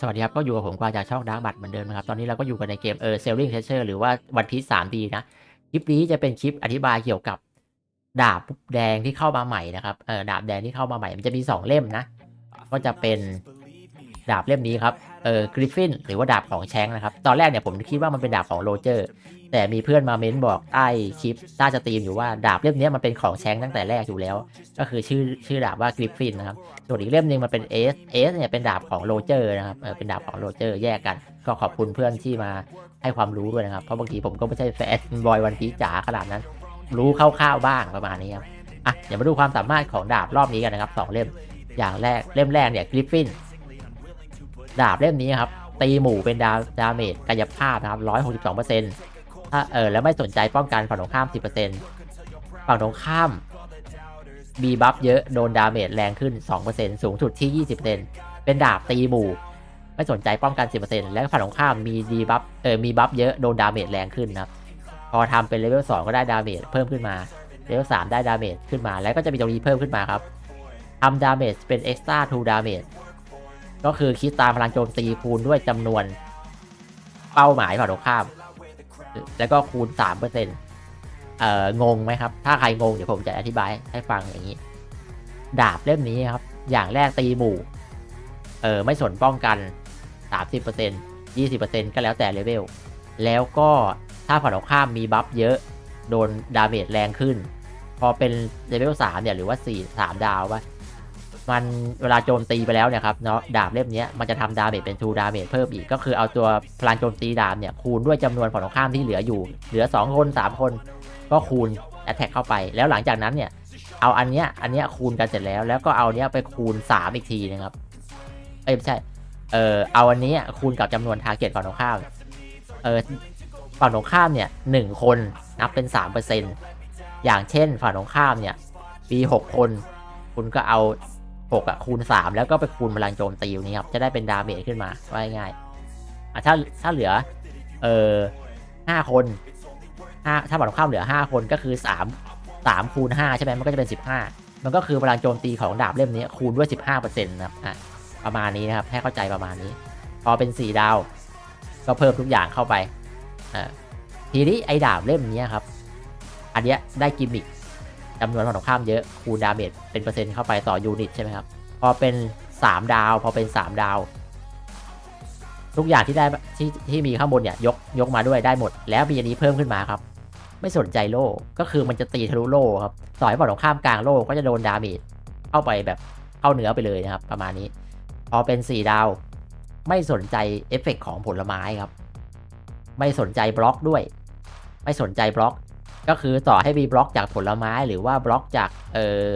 สวัสดีครับ ก็อยู่กับผมกวางจากช่องดาร์กบัตเหมือนเดิมนะครับ ตอนนี้เราก็อยู่กันในเกมเออเซลลิงเทเชอร์หรือว่าวันพีซสามดีนะ คลิปนี้จะเป็นคลิปอธิบายเกี่ยวกับดาบแดงที่เข้ามาใหม่นะครับเออดาบแดงที่เข้ามาใหม่ มันจะมีสองเล่มนะ ก็จะเป็นดาบเล่มนี้ครับ เออกริฟฟินหรือว่าดาบของแชงนะครับ ตอนแรกเนี่ยผมคิดว่ามันเป็นดาบของโรเจอร์ แต่มีเพื่อนมาเม้นบอกใต้คลิปใต้สตรีมอยู่ว่าดาบเล่มนี้มันเป็นของแชงตั้งแต่แรกอยู่แล้ว ก็คือชื่อชื่อดาบว่ากริฟฟินนะครับส่วนอีกเล่มหนึ่งมันเป็นเอสเอสเนี่ยเป็นดาบของโรเจอร์นะครับเออเป็นดาบของโรเจอร์แยกกัน ก็ขอบคุณเพื่อนที่มาให้ความรู้ด้วยนะครับ เพราะบางทีผมก็ไม่ใช่แฟนบอยวันพีจ๋าขนาดนั้น รู้คร่าวๆบ้างประมาณนี้ครับอะเดี๋ยวมาดูความสามารถของดาบรอบนี้กันนะครับสองเล่มอย่างแรกเล่มแรกเนี่ยกริฟฟิน ดาบเล่มนี้ครับ ตีหมู่เป็นดาดาเมจกายภาพนะครับร้อยหกสิบสองเปอร์เซ็นต์ถ้าเออแล้วไม่สนใจป้องกันฝั่งตรงข้ามสิบเปอร์เซ็นต์ฝั่งตรงข้ามบีบัฟเยอะโดนดาเมจแรงขึ้น2%สูงสุดที่20%เป็นดาบตีหมู่ ไม่สนใจป้องกัน10%และฝั่งตรงข้ามมีดีบัฟเออมีบัฟเยอะโดนดาเมจแรงขึ้นนะครับพอทำเป็นเลเวล2ก็ได้ดาเมจเพิ่มขึ้นมาเลเวล3ได้ดาเมจขึ้นมาแล้วก็จะมีตรงนี้เพิ่มขึ้นมาครับทำดาเมจเป็น extra to damage ก็คือคิดตามพลังโจมตีคูณด้วยจำนวนเป้าหมายฝั่งตรงข้าม แล้วก็คูณ3%เปอร์เซ็นต์งงไหมครับ ถ้าใครงงเดี๋ยวผมจะอธิบายให้ฟังอย่างนี้ ดาบเล่มนี้ครับ อย่างแรกตีหมู่ เออไม่สนป้องกัน30% 20%ก็แล้วแต่เลเวล แล้วก็ถ้าฝั่งตรงข้ามมีบัฟเยอะ โดนดาเมจแรงขึ้น พอเป็นเลเวล3เนี่ยหรือว่า4 3ดาวว่า มันเวลาโจมตีไปแล้วเนี่ยครับเนาะดาบเล่มเนี้ยมันจะทำดาเมจเป็น2ดาเมจเพิ่มอีกก็คือเอาตัวพลังโจมตีดาบเนี่ยคูณด้วยจำนวนฝั่งตรงข้ามที่เหลืออยู่ เหลือ 2 คน 3 คน ก็คูณแอตแทกเข้าไป แล้วหลังจากนั้นเนี่ยเอาอันเนี้ยอันเนี้ยคูณกันเสร็จแล้วแล้วก็เอาเนี้ยไปคูณ 3 อีกทีนะครับเอ้ยไม่ใช่เออเอาอันนี้คูณกับจำนวนทาร์เก็ตฝั่งตรงข้ามเออฝั่งตรงข้ามเนี่ยหนึ่งคนนับเป็น3%อย่างเช่นฝั่งตรงข้ามเนี่ยมี6คน คุณก็เอา 6อะคูณ 3 แล้วก็ไปคูณพลังโจมตีอยู่นี้ครับ จะได้เป็นดาเมจขึ้นมาว่าง่ายอะถ้าถ้าเหลือ เออห้าคนห้าถ้าฝั่งตรข้ามเหลือ 5 คนก็คือ 3 3คูณ5ใช่ไหมมันก็จะเป็น 15 มันก็คือพลังโจมตีของดาบเล่มนี้คูณด้วย 15%นะครับอะประมาณนี้นะครับให้เข้าใจประมาณนี้ พอเป็น 4 ดาว ก็เพิ่มทุกอย่างเข้าไปอ่าทีนี้ไอ้ดาบเล่มนี้ครับ อันเนี้ยได้กิมมิค จำนวนฝั่งตรงข้ามเยอะคูณดาเมจเป็นเปอร์เซ็นต์เข้าไปต่อยูนิตใช่ไหมครับ พอเป็น3ดาวพอเป็น3ดาว ทุกอย่างที่ได้ที่ที่มีข้างบนเนี่ยยกยกมาด้วยได้หมด แล้วมีอันนี้เพิ่มขึ้นมาครับ ไม่สนใจโล่ก็คือมันจะตีทะลุโล่ครับต่อยฝั่งตรงข้ามกลางโล่ก็จะโดนดาเมจเข้าไปแบบเข้าเนื้อไปเลยนะครับ ประมาณนี้ พอเป็น4ดาว ไม่สนใจเอฟเฟกต์ของผลไม้ครับ ไม่สนใจบล็อกด้วย ไม่สนใจบล็อก ก็คือต่อให้มีบล็อกจากผลไม้หรือว่าบล็อกจากเอ่อ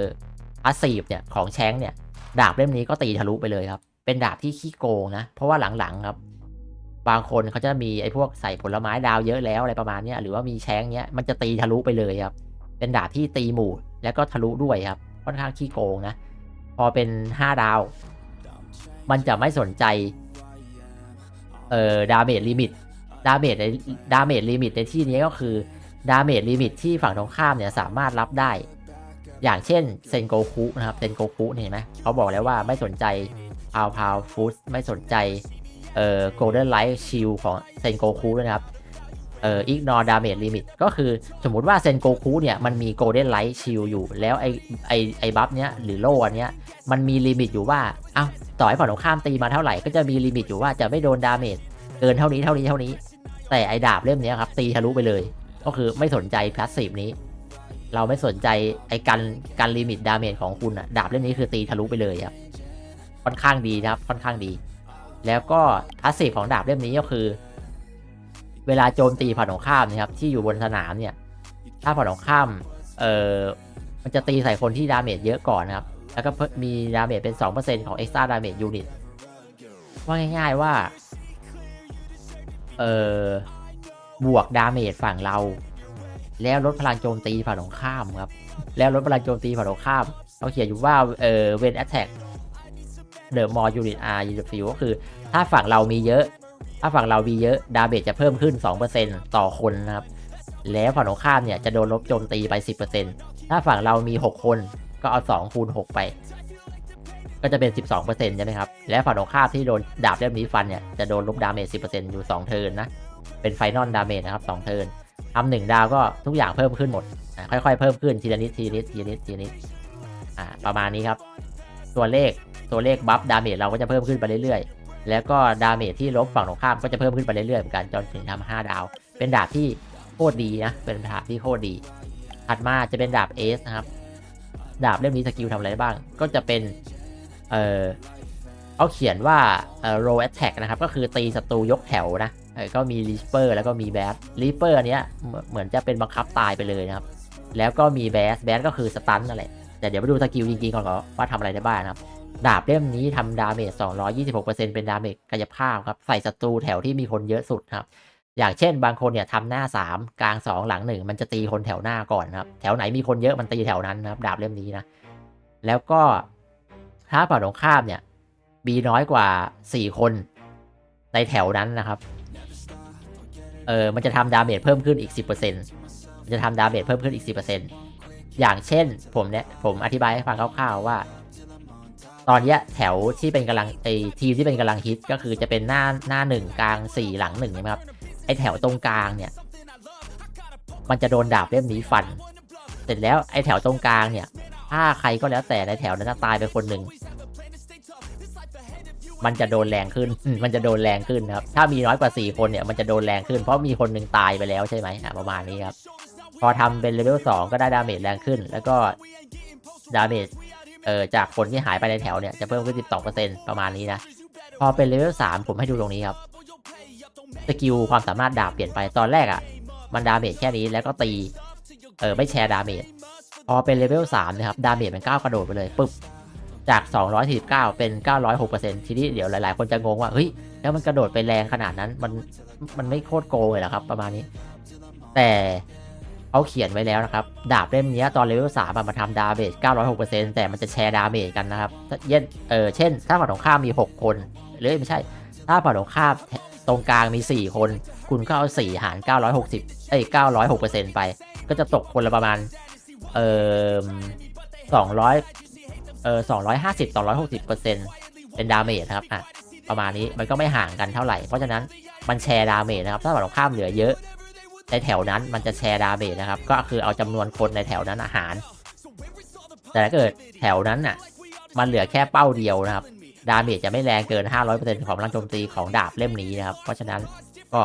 พาสซีฟเนี่ยของแชงเนี่ยดาบเล่มนี้ก็ตีทะลุไปเลยครับ เป็นดาบที่ขี้โกงนะ เพราะว่าหลังๆครับ บางคนเขาจะมีไอ้พวกใส่ผลไม้ดาวเยอะแล้วอะไรประมาณนี้หรือว่ามีแชงเนี้ยมันจะตีทะลุไปเลยครับ เป็นดาบที่ตีหมู่แล้วก็ทะลุด้วยครับ ค่อนข้างขี้โกงนะ พอเป็น 5 ดาว มันจะไม่สนใจเอ่อดาเมจลิมิตดาเมจในดาเมจลิมิตในที่นี้ก็คือ ดาเมจลิมิตที่ฝั่งตรงข้ามเนี่ยสามารถรับได้ อย่างเช่นเซนโกคุนะครับเซนโกคุเห็นไหมเขาบอกแล้วว่าไม่สนใจพาวพาวฟูดไม่สนใจเอ่อโกลเด้นไลท์ชิลของเซนโกคุด้วยนะครับเอ่ออิกนอร์ดาเมจลิมิตก็คือสมมุติว่าเซนโกคุเนี่ยมันมีโกลเด้นไลท์ชิลอยู่แล้วไอไอไอบัฟเนี้ยหรือโล่อันเนี้ยมันมีลิมิตอยู่ว่าเอ้าต่อให้ฝั่งตรงข้ามตีมาเท่าไหร่ก็จะมีลิมิตอยู่ว่าจะไม่โดนดาเมจเกินเท่านี้เท่านี้เท่านี้ แต่ไอดาบเล่มนี้ครับตีทะลุไปเลย ก็คือไม่สนใจพาสซีฟนี้ เราไม่สนใจไอ้การการลิมิตดาเมจของคุณอะดาบเล่มนี้คือตีทะลุไปเลยครับค่อนข้างดีนะครับ ค่อนข้างดี แล้วก็พาสซีฟของดาบเล่มนี้ก็คือ เวลาโจมตีผ่านของข้ามนะครับ ที่อยู่บนสนามเนี่ย ถ้าผ่านของข้ามเอ่อมันจะตีใส่คนที่ดาเมจเยอะก่อนนะครับ แล้วก็มมีดาเมจเป็น 2%ของ extra damage unit ว่าง่าย ๆว่า เอ่อ บวกดาเมจฝั่งเรา แล้วลดพลังโจมตีฝั่งตรงข้ามครับ แล้วลดพลังโจมตีฝั่งตรงข้ามเขาเขียนอยู่ว่าเออ when attack the more unit are in the field ก็คือ ถ้าฝั่งเรามีเยอะ ถ้าฝั่งเรามีเยอะดาเมจจะเพิ่มขึ้น 2%ต่อคนนะครับ แล้วฝั่งตรงข้ามเนี่ยจะโดนลบโจมตีไป 10%ถ้าฝั่งเรามี 6 คนก็เอา2คูณ6ไป ก็จะเป็น 12%ใช่ไหมครับ และฝั่งตรงข้ามที่โดนดาบเล่มนี้ฟันเนี่ยจะโดนลบดาเมจ10%อยู่ 2 เทิร์นนะ เป็นไฟนอลดาเมจนะครับ2เทิร์นทำหนึ่งดาวก็ทุกอย่างเพิ่มขึ้นหมดค่อยๆเพิ่มขึ้นทีละนิดทีละนิดทีละนิดทีละนิดอ่าประมาณนี้ครับ ตัวเลขตัวเลขบัฟดาเมจเราก็จะเพิ่มขึ้นไปเรื่อยๆ แล้วก็ดาเมจที่ลบฝั่งตรงข้ามก็จะเพิ่มขึ้นไปเรื่อยๆเหมือนกันจนถึงทำห้าดาว เป็นดาบที่โคตรดีนะ เป็นดาบที่โคตรดี ถัดมาจะเป็นดาบเอสนะครับ ดาบเล่มนี้สกิลทำอะไรบ้าง ก็จะเป็น เออเขาเขียนว่าเออ roll attack นะครับ ก็คือตีศัตรูยกแถวนะ ก็มี reaper แล้วก็มี bass reaper อันเนี้ยเหมือนจะเป็นบังคับตายไปเลยนะครับ แล้วก็มี bass bass ก็คือสตันนั่นแหละแต่เดี๋ยวไปดูสกิลจริงๆก่อนก่อว่าทำอะไรได้บ้างนะครับ ดาบเล่มนี้ทำดาเมจ 226%เป็นดาเมจกายภาพครับ ใส่ศัตรูแถวที่มีคนเยอะสุดครับ อย่างเช่นบางคนเนี่ยทำหน้า 3 กลาง 2 หลัง 1 มันจะตีคนแถวหน้าก่อนครับ แถวไหนมีคนเยอะมันตีแถวนั้นนะครับ ดาบเล่มนี้นะ แล้วก็ถ้าฝั่งตรงข้ามเนี่ยมีน้อยกว่า 4 คนในแถวนั้นนะครับ เออมันจะทำดาเมจเพิ่มขึ้นอีก 10%มันจะทำดาเมจเพิ่มขึ้นอีก 10%อย่างเช่นผมเนี่ยผมอธิบายให้ฟังคร่าวๆว่า ตอนเนี้ยแถวที่เป็นกำลังไอทีมที่เป็นกำลังฮิตก็คือจะเป็นหน้าหน้าหนึ่งกลางสี่หลังหนึ่งใช่ไหมครับไอแถวตรงกลางเนี่ย มันจะโดนดาบเล่มนี้ฟัน เสร็จแล้วไอแถวตรงกลางเนี่ย ถ้าใครก็แล้วแต่ในแถวนั้นจะตายไปคนหนึ่ง มันจะโดนแรงขึ้น มันจะโดนแรงขึ้นครับ ถ้ามีน้อยกว่า 4 คนเนี่ย มันจะโดนแรงขึ้น เพราะมีคนหนึ่งตายไปแล้วใช่ไหมอะประมาณนี้ครับ พอทำเป็นเลเวล2ก็ได้ดาเมจแรงขึ้น แล้วก็ดาเมจเอ่อจากคนที่หายไปในแถวเนี่ยจะเพิ่มขึ้น 12%ประมาณนี้นะ พอเป็นเลเวล3ผมให้ดูตรงนี้ครับ สกิลความสามารถดาบเปลี่ยนไป ตอนแรกอะ่ะ มันดาเมจแค่นี้แล้วก็ตี เออไม่แชร์ดาเมจ พอเป็นเลเวล3นะครับ ดาเมจมันก้าวกระโดดไปเลยปึ๊บ จาก 249 เป็น 906%ทีนี้เดี๋ยวหลาย ๆ คนจะงงว่า เฮ้ย แล้วมันกระโดดไปแรงขนาดนั้น มัน มันไม่โคตรโกงเลยหรอครับ ประมาณนี้ แต่เขาเขียนไว้แล้วนะครับ ดาบเล่มนี้ตอนเลเวล3อะมาทำดาเมจ906%แต่มันจะแชร์ดาเมจกันนะครับเช่นเออเช่น ถ้าฝั่งตรงข้ามมี 6 คน หรือไม่ใช่ ถ้าฝั่งตรงข้ามตรงกลางมี 4 คน คุณก็เอา 4 หาร 960 เอ้ย 906%ไป ก็จะตกคนละประมาณ เออ200 เออ250 260เปอร์เซ็นต์เป็นดาเมจนะครับอะประมาณนี้มันก็ไม่ห่างกันเท่าไหร่ เพราะฉะนั้นมันแชร์ดาเมจนะครับ ถ้าฝั่งตรงข้ามเหลือเยอะ ในแถวนั้นมันจะแชร์ดาเมจนะครับ ก็คือเอาจำนวนคนในแถวนั้นอาหาร แต่ถ้าเกิดแถวนั้นน่ะ มันเหลือแค่เป้าเดียวนะครับ ดาเมจจะไม่แรงเกิน 500%ของพลังโจมตีของดาบเล่มนี้นะครับ เพราะฉะนั้นก็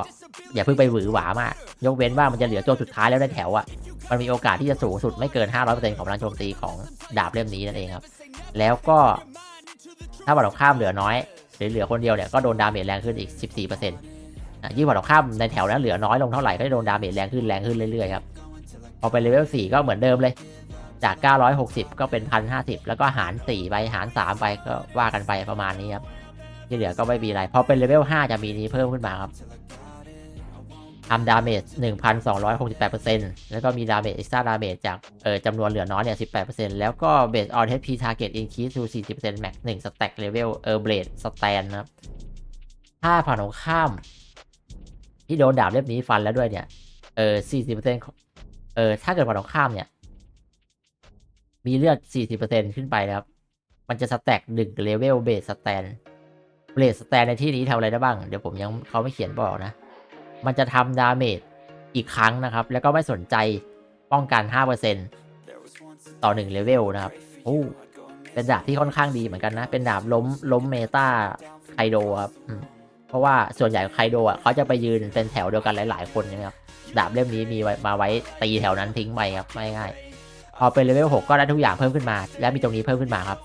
อย่าเพิ่งไปหวือหวามาก ยกเว้นว่ามันจะเหลือตัวสุดท้ายแล้วในแถวอะ มันมีโอกาสที่จะสูงสุดไม่เกิน 500%ของพลังโจมตีของดาบเล่มนี้นั่นเองครับ แล้วก็ถ้าฝั่งตรข้ามเหลือน้อยหรือเหลือคนเดียวเนี่ยก็โดนดาเมจแรงขึ้นอีก 14%ยิ่งฝั่งตรข้ามในแถวนั้นเหลือน้อยลงเท่าไหร่ก็จะโดนดาเมจแรงขึ้นแรงขึ้นเรื่อยๆครับพอไปเลเวล4ก็เหมือนเดิมเลย จาก 960 ก็เป็น 1,050 แล้วก็หาร 4 ไปหาร 3 ไปก็ว่ากันไปประมาณนี้ครับที่เหลือก็ไม่มีอะไรพอเป็นเลเวล5จะมีนี้เพิ่มขึ้นมาครับ ทำดาเมจ 1,268%แล้วก็มีดาเมจเอ็กซ์ตร้าดาเมจจากเอ่อจำนวนเหลือน้อยเนี่ย 18%แล้วก็เบสออนเฮดพีทาร์เก็ตอินคีสู40%แม็ก1สแต็กเลเวลเออเบลดสแตนนะครับ ถ้าผ่านตรงข้าม ที่โดนดาบเล่มนี้ฟันแล้วด้วยเนี่ย เออ 40%อเออ ถ้าเกิดผ่านตรงข้ามเนี่ย มีเลือด 40%ขึ้นไปนะครับ มันจะสแต็กหนึ่งเลเวลเบสสแตนเบสสแตนในที่นี้ทำอะไรได้บ้าง เดี๋ยวผมยังเขาไม่เขียนบอกนะ มันจะทำดาเมจอีกครั้งนะครับ แล้วก็ไม่สนใจป้องกัน 5%ต่อ 1 เลเวลนะครับโอ้เป็นดาบที่ค่อนข้างดีเหมือนกันนะ เป็นดาบล้มล้มเมตาไคโดครับเพราะว่าส่วนใหญ่ไคโดอะเขาจะไปยืนเป็นแถวเดียวกันหลาย ๆ คนใช่ไหมครับ ดาบเล่มนี้มีมาไว้ตีแถวนั้นทิ้งไปครับไม่ง่ายพอเป็นเลเวล6ก็ได้ทุกอย่างเพิ่มขึ้นมา และมีตรงนี้เพิ่มขึ้นมาครับ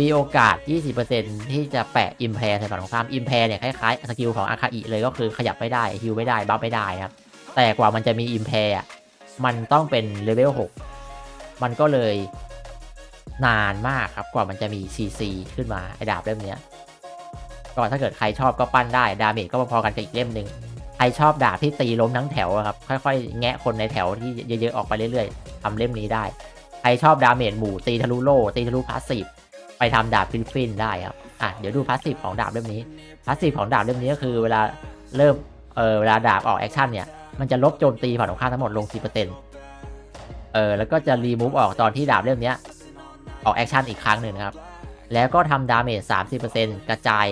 มีโอกาส 20%ที่จะแปะอิมแพร์ในฝั่งของข้ามอิมแพร์เนี่ยคล้ายๆสกิลของอาคาอิเลยก็คือขยับไม่ได้ฮิวไม่ได้บัฟไม่ได้ครับ แต่กว่ามันจะมีอิมแพร์มันต้องเป็นเลเวล 6 มันก็เลยนานมากครับกว่ามันจะมี CC ขึ้นมาไอ้ดาบเล่มเนี้ยก็ถ้าเกิดใครชอบก็ปั้นได้ดาเมจก็พอๆกันกับอีกเล่มหนึ่งใครชอบดาบที่ตีล้มทั้งแถวครับค่อยๆ แงะคนในแถวที่เยอะๆออกไปเรื่อยๆทำเล่มนี้ได้ใครชอบดาเมจหมู่ตีทะลุโล่ตีทะลุพาสซีฟ ไปทำดาบฟินฟินได้ครับอะเดี๋ยวดูพาสซีฟของดาบเล่มนี้พาสซีฟของดาบเล่มนี้ก็คือเวลาเริ่มเออเวลาดาบออกแอคชั่นเนี่ยมันจะลบโจมตีฝั่งตรงข้าทั้งหมดลง 10%เออแล้วก็จะรีมูฟออกตอนที่ดาบเล่มนี้ออกแอคชั่นอีกครั้งหนึ่งนะครับ แล้วก็ทำดาเมจ 30%กระจาย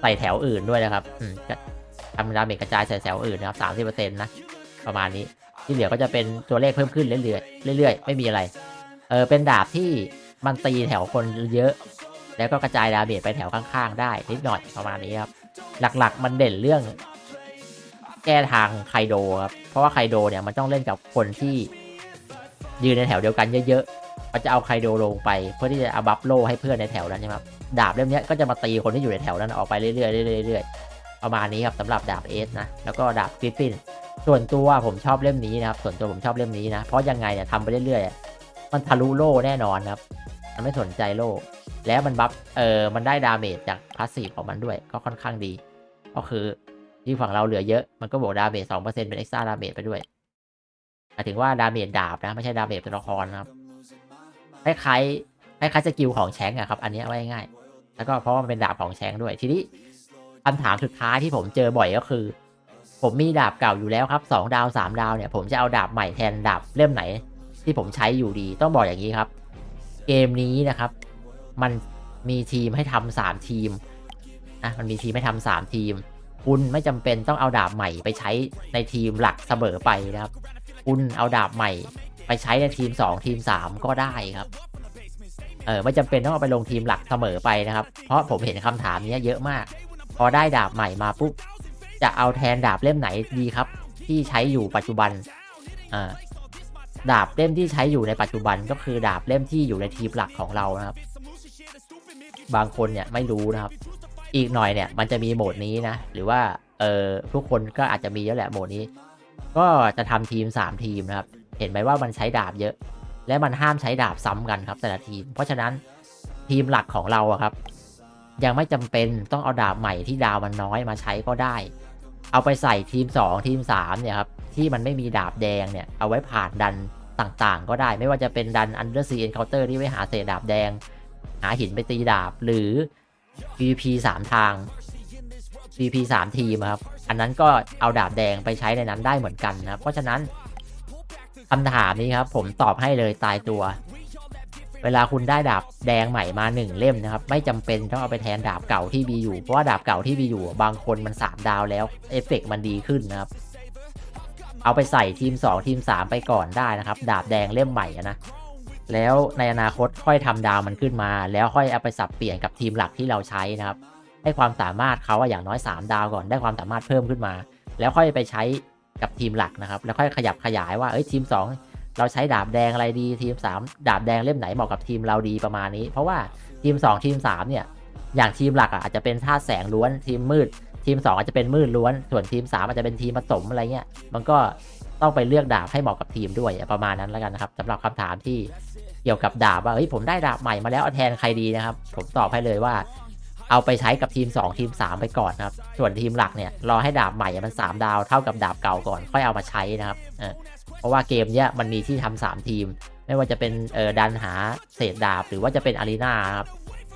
ใส่แถวอื่นด้วยนะครับอืมทำดาเมจกระจายใส่แถวอื่นนะครับ 30%นะ ประมาณนี้ที่เหลือก็จะเป็นตัวเลขเพิ่มขึ้นเรื่อยๆเรื่อยๆ ไม่มีอะไร เออเป็นดาบที่ มันตีแถวคนเยอะ แล้วก็กระจายดาเมจไปแถวข้างๆ ได้นิดหน่อยประมาณนี้ครับ หลักๆมันเด่นเรื่อง แก้ทางไคโดครับ เพราะว่าไคโดเนี่ยมันต้องเล่นกับคนที่ยืนในแถวเดียวกันเยอะๆ มันจะเอาไคโดลงไปเพื่อที่จะเอาบัฟโลให้เพื่อนในแถวนั้นใช่ไหมครับ ดาบเล่มนี้ก็จะมาตีคนที่อยู่ในแถวนั้นออกไปเรื่อยๆเรื่อยๆเรื่อยๆประมาณนี้ครับสำหรับดาบเอสนะ แล้วก็ดาบกริฟฟิน ส่วนตัวผมชอบเล่มนี้นะครับ ส่วนตัวผมชอบเล่มนี้นะ เพราะยังไงเนี่ยทำไปเรื่อยๆ มันทะลุโล่แน่นอนครับ มันไม่สนใจโล่ แล้วมันบัฟ เออ มันได้ดาเมจจากพาสซีฟของมันด้วย ก็ค่อนข้างดี ก็คือที่ฝั่งเราเหลือเยอะ มันก็บวกดาเมจสองเปอร์เซ็นต์เป็นเอ็กซ์ตร้าดาเมจไปด้วยหมายถึงว่าดาเมจดาบนะ ไม่ใช่ดาเมจตัวละครนะครับ คล้ายๆ คล้ายๆสกิลของแชงอะครับ อันนี้ไว้ง่าย แล้วก็เพราะว่ามันเป็นดาบของแชงด้วย ทีนี้คำถามสุดท้ายที่ผมเจอบ่อยก็คือ ผมมีดาบเก่าอยู่แล้วครับสองดาวสามดาวเนี่ย ผมจะเอาดาบใหม่แทนดาบเล่มไหน ที่ผมใช้อยู่ดี ต้องบอกอย่างนี้ครับ เกมนี้นะครับ มันมีทีมให้ทำสามทีมนะมันมีทีมให้ทำสามทีม คุณไม่จำเป็นต้องเอาดาบใหม่ไปใช้ในทีมหลักเสมอไปนะครับ คุณเอาดาบใหม่ไปใช้ในทีม 2 ทีม 3 ก็ได้ครับเออไม่จำเป็นต้องเอาไปลงทีมหลักเสมอไปนะครับ เพราะผมเห็นคำถามนี้เยอะมาก พอได้ดาบใหม่มาปุ๊บจะเอาแทนดาบเล่มไหนดีครับ ที่ใช้อยู่ปัจจุบันอ่า ดาบเล่มที่ใช้อยู่ในปัจจุบันก็คือดาบเล่มที่อยู่ในทีมหลักของเรานะครับ บางคนเนี่ยไม่รู้นะครับ อีกหน่อยเนี่ยมันจะมีโหมดนี้นะ หรือว่าเออทุกคนก็อาจจะมีแล้วแหละโหมดนี้ ก็จะทำทีม 3 ทีมนะครับ เห็นไหมว่ามันใช้ดาบเยอะ และมันห้ามใช้ดาบซ้ำกันครับแต่ละทีม เพราะฉะนั้นทีมหลักของเราครับ ยังไม่จำเป็นต้องเอาดาบใหม่ที่ดาวมันน้อยมาใช้ก็ได้ เอาไปใส่ทีม 2 ทีม3เนี่ยครับ ที่มันไม่มีดาบแดงเนี่ย เอาไว้ผ่านดันต่างๆ ก็ได้ไม่ว่าจะเป็นดัน Undersea Encounter ที่ไว้หาเศษดาบแดง หาหินไปตีดาบหรือ PVP 3 ทาง PVP 3 ทีมครับ อันนั้นก็เอาดาบแดงไปใช้ในนั้นได้เหมือนกันนะครับเพราะฉะนั้นคำถามนี้ครับ ผมตอบให้เลยตายตัว เวลาคุณได้ดาบแดงใหม่มาหนึ่งเล่มนะครับ ไม่จำเป็นต้องเอาไปแทนดาบเก่าที่มีอยู่เพราะว่าดาบเก่าที่มีอยู่ บางคนมันสามดาวแล้วเอฟเฟกต์มันดีขึ้นนะครับ เอาไปใส่ทีม 2 ทีม 3 ไปก่อนได้นะครับ ดาบแดงเล่มใหม่นะ แล้วในอนาคตค่อยทำดาวมันขึ้นมา แล้วค่อยเอาไปสับเปลี่ยนกับทีมหลักที่เราใช้นะครับ ให้ความสามารถเขาอะอย่างน้อย 3 ดาวก่อนได้ความสามารถเพิ่มขึ้นมา แล้วค่อยไปใช้กับทีมหลักนะครับ แล้วค่อยขยับขยายว่าเอ้ยทีม 2 เราใช้ดาบแดงอะไรดีทีม 3 ดาบแดงเล่มไหนเหมาะกับทีมเราดีประมาณนี้ เพราะว่าทีม 2 ทีม 3 เนี่ยอย่างทีมหลักอะอาจจะเป็นท่าตุแสงล้วนทีมมืด ทีม 2 อาจจะเป็นมืดล้วน ส่วนทีม 3 อาจจะเป็นทีมผสมอะไรเงี้ย มันก็ต้องไปเลือกดาบให้เหมาะกับทีมด้วยประมาณนั้นแล้วกันนะครับสำหรับคำถามที่เกี่ยวกับดาบว่าเฮ้ยผมได้ดาบใหม่มาแล้วเอาแทนใครดีนะครับ ผมตอบให้เลยว่า เอาไปใช้กับทีม 2 ทีม 3 ไปก่อนนะครับ ส่วนทีมหลักเนี่ยรอให้ดาบใหม่มัน 3 ดาวเท่ากับดาบเก่าก่อนค่อยเอามาใช้นะครับเพราะว่าเกมเนี้ยมันมีที่ทำสามทีม ไม่ว่าจะเป็นเออดันหาเศษดาบหรือว่าจะเป็นอารีนาครับ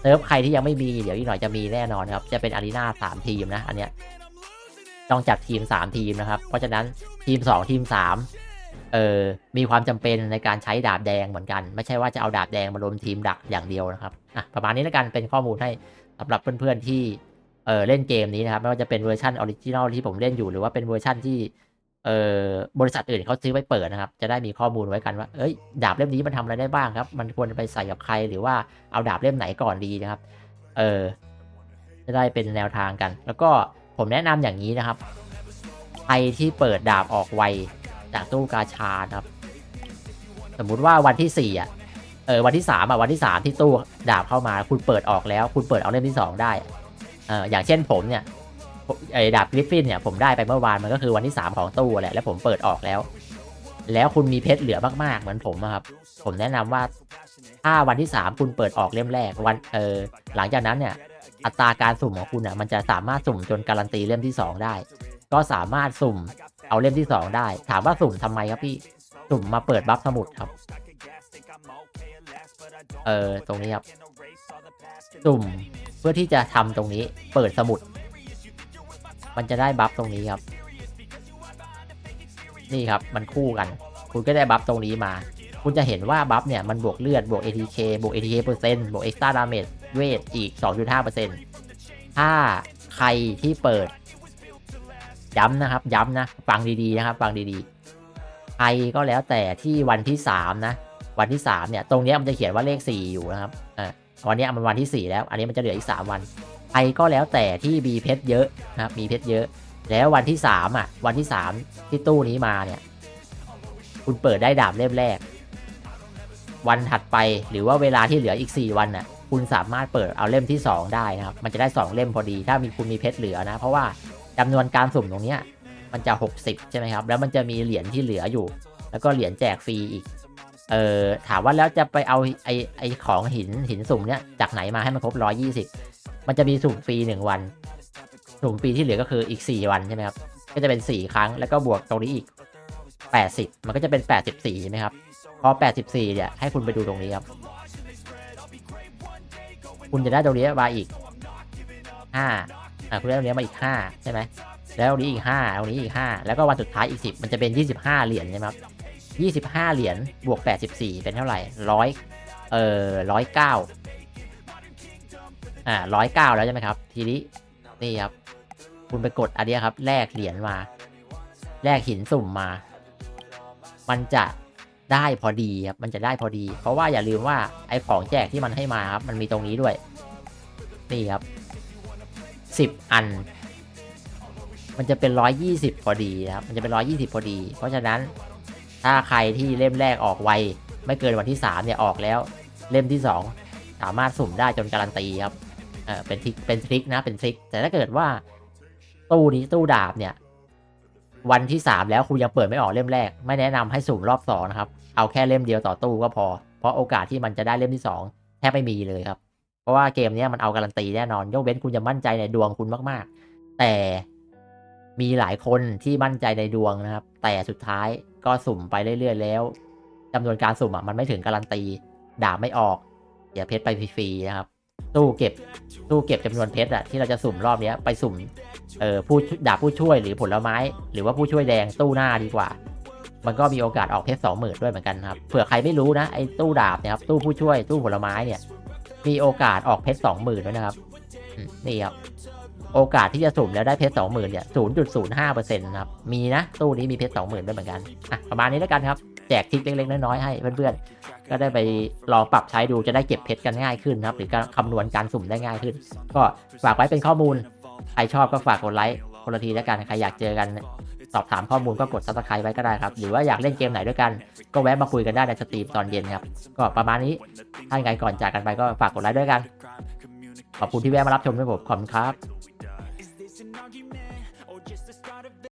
เซิร์ฟใครที่ยังไม่มีเดี๋ยวอีกหน่อยจะมีแน่นอนครับ จะเป็นอารีนาสามทีมนะ อันเนี้ยต้องจัดทีม3ทีมนะครับ เพราะฉะนั้นทีม2ทีม3เออมีความจำเป็นในการใช้ดาบแดงเหมือนกัน ไม่ใช่ว่าจะเอาดาบแดงมารวมทีมดักอย่างเดียวนะครับอะประมาณนี้แล้วกันเป็นข้อมูลให้สำหรับเพื่อนๆที่เออเล่นเกมนี้นะครับไม่ว่าจะเป็นเวอร์ชันออริจินอลที่ผมเล่นอยู่หรือว่าเป็นเวอร์ชันที่ เออบริษัทอื่นเขาซื้อไว้เปิดนะครับ จะได้มีข้อมูลไว้กันว่า เอ้ย ดาบเล่มนี้มันทำอะไรได้บ้างครับ มันควรไปใส่กับใครหรือว่าเอาดาบเล่มไหนก่อนดีนะครับ เออจะได้เป็นแนวทางกัน แล้วก็ผมแนะนำอย่างนี้นะครับ ใครที่เปิดดาบออกไวจากตู้กาชาครับ สมมุติว่าวันที่สี่อะ เออ วันที่สามอะ วันที่สามที่ตู้ดาบเข้ามา คุณเปิดออกแล้ว คุณเปิดเอาเล่มที่สองได้ เอออย่างเช่นผมเนี่ย ไอ้ดาบกริฟฟินเนี่ยผมได้ไปเมื่อวานมันก็คือวันที่สามของตู้แหละแล้วผมเปิดออกแล้ว แล้วคุณมีเพชรเหลือมากๆ เหมือนผมครับ ผมแนะนำว่าถ้าวันที่สามคุณเปิดออกเล่มแรกวันเออหลังจากนั้นเนี่ยอัตราการสุ่มของคุณอะมันจะสามารถสุ่มจนการันตีเล่มที่สองได้ ก็สามารถสุ่มเอาเล่มที่สองได้ ถามว่าสุ่มทำไมครับพี่สุ่มมาเปิดบัฟสมุดครับ เออตรงนี้ครับ สุ่มเพื่อที่จะทำตรงนี้เปิดสมุด มันจะได้บัฟตรงนี้ครับ นี่ครับมันคู่กัน คุณก็ได้บัฟตรงนี้มา คุณจะเห็นว่าบัฟเนี่ยมันบวกเลือดบวก ATK บวก ATK เปอร์เซ็นต์บวก extra damage เวทอีก 2.5%ถ้าใครที่เปิด ย้ำนะครับ ย้ำนะ ฟังดีๆนะครับ ฟังดีๆ ใครก็แล้วแต่ที่วันที่ 3 นะ วันที่ 3 เนี่ย ตรงนี้มันจะเขียนว่าเลข 4 อยู่นะครับอ่าวันนี้มันวันที่ 4 แล้ว อันนี้มันจะเหลืออีก 3 วัน ใครก็แล้วแต่ที่มีเพชรเยอะนะครับมีเพชรเยอะ แล้ววันที่3อะ วันที่3ที่ตู้นี้มาเนี่ย คุณเปิดได้ดาบเล่มแรก วันถัดไปหรือว่าเวลาที่เหลืออีก 4 วันน่ะ คุณสามารถเปิดเอาเล่มที่ 2 ได้นะครับ มันจะได้ 2 เล่มพอดี ถ้ามีคุณมีเพชรเหลือนะ เพราะว่าจำนวนการสุ่มตรงเนี้ยมันจะ 60 ใช่ไหมครับ แล้วมันจะมีเหรียญที่เหลืออยู่ แล้วก็เหรียญแจกฟรีอีก เออถามว่าแล้วจะไปเอาไอไอของหินหินสุ่มเนี้ยจากไหนมาให้มันครบ 120 มันจะมีสุ่มฟรี1วัน สุ่มฟรีที่เหลือก็คืออีก4วันใช่ไหมครับ ก็จะเป็น4ครั้งแล้วก็บวกตรงนี้อีก80มันก็จะเป็น84ใช่ไหมครับ พอ84เนี่ยให้คุณไปดูตรงนี้ครับ คุณจะได้ตรงนี้มาอีก5อ่าคุณได้ตรงนี้มาอีก5ใช่ไหมแล้วตรงนี้อีก5ตรงนี้อีก5แล้วก็วันสุดท้ายอีก10มันจะเป็น25เหรียญใช่ไหมครับ25เหรียญบวก84เป็นเท่าไหร่ร้อยเอ่อร้อยเก้า อ่าร้อยเก้าแล้วใช่ไหมครับ ทีนี้นี่ครับ คุณไปกดอันนี้ครับ แลกเหรียญมา แลกหินสุ่มมา มันจะได้พอดีครับ มันจะได้พอดี เพราะว่าอย่าลืมว่าไอ้ของแจกที่มันให้มาครับ มันมีตรงนี้ด้วย นี่ครับสิบอัน มันจะเป็นร้อยยี่สิบพอดีนะครับ มันจะเป็นร้อยยี่สิบพอดี เพราะฉะนั้นถ้าใครที่เล่มแรกออกไว ไม่เกินวันที่สามเนี่ยออกแล้ว เล่มที่สองสามารถสุ่มได้จนการันตีครับ เออเป็นทริคเป็นทริคนะเป็นทริคแต่ถ้าเกิดว่า ตู้นี้ตู้ดาบเนี่ย วันที่สามแล้วคุณยังเปิดไม่ออกเล่มแรก ไม่แนะนำให้สุ่มรอบสองนะครับ เอาแค่เล่มเดียวต่อตู้ก็พอ เพราะโอกาสที่มันจะได้เล่มที่สองแทบไม่มีเลยครับ เพราะว่าเกมนี้มันเอาการันตีแน่นอน ยกเว้นคุณจะมั่นใจในดวงคุณมากๆ แต่มีหลายคนที่มั่นใจในดวงนะครับ แต่สุดท้ายก็สุ่มไปเรื่อยๆแล้วจำนวนการสุ่มอะมันไม่ถึงการันตีดาบไม่ออกเดี๋ยเพชรไปฟรีๆนะครับ ตู้เก็บตู้เก็บจำนวนเพชรอะที่เราจะสุ่มรอบเนี้ยไปสุ่มเออผู้ดาบผู้ช่วยหรือผลไม้ หรือว่าผู้ช่วยแดงตู้หน้าดีกว่า มันก็มีโอกาสออกเพชรสองหมื่นด้วยเหมือนกันครับเผื่อใครไม่รู้นะไอ้ตู้ดาบเนี่ยครับตู้ผู้ช่วยตู้ผลไม้เนี่ย มีโอกาสออกเพชรสองหมื่นด้วยนะครับนี่ครับโอกาสที่จะสุ่มแล้วได้เพชรสองหมื่นเนี่ยศูนย์จุดศูนย์ห้าเปอร์เซ็นต์ครับมีนะตู้นี้มีเพชรสองหมื่นด้วยเหมือนกันอะประมาณนี้แล้วกันครับ จกทริคเล็กๆน้อยๆให้เพื่อนๆ ก็ได้ไปลองปรับใช้ดูจะได้เก็บเพชรกันง่ายขึ้นนะครับ หรือการคำนวณการสุ่มได้ง่ายขึ้น ก็ฝากไว้เป็นข้อมูล ใครชอบก็ฝากกดไลค์คนละทีแล้วกัน ใครอยากเจอกันสอบถามข้อมูลก็กด subscribe ไว้ก็ได้ครับ หรือว่าอยากเล่นเกมไหนด้วยกัน ก็แวะมาคุยกันได้ในสตรีมตอนเย็นครับ ก็ประมาณนี้ถ้าไงก่อนจากกันไปก็ฝากกดไลค์ด้วยกัน ขอบคุณที่แวะมารับชมด้วยผมขอบคุณครับ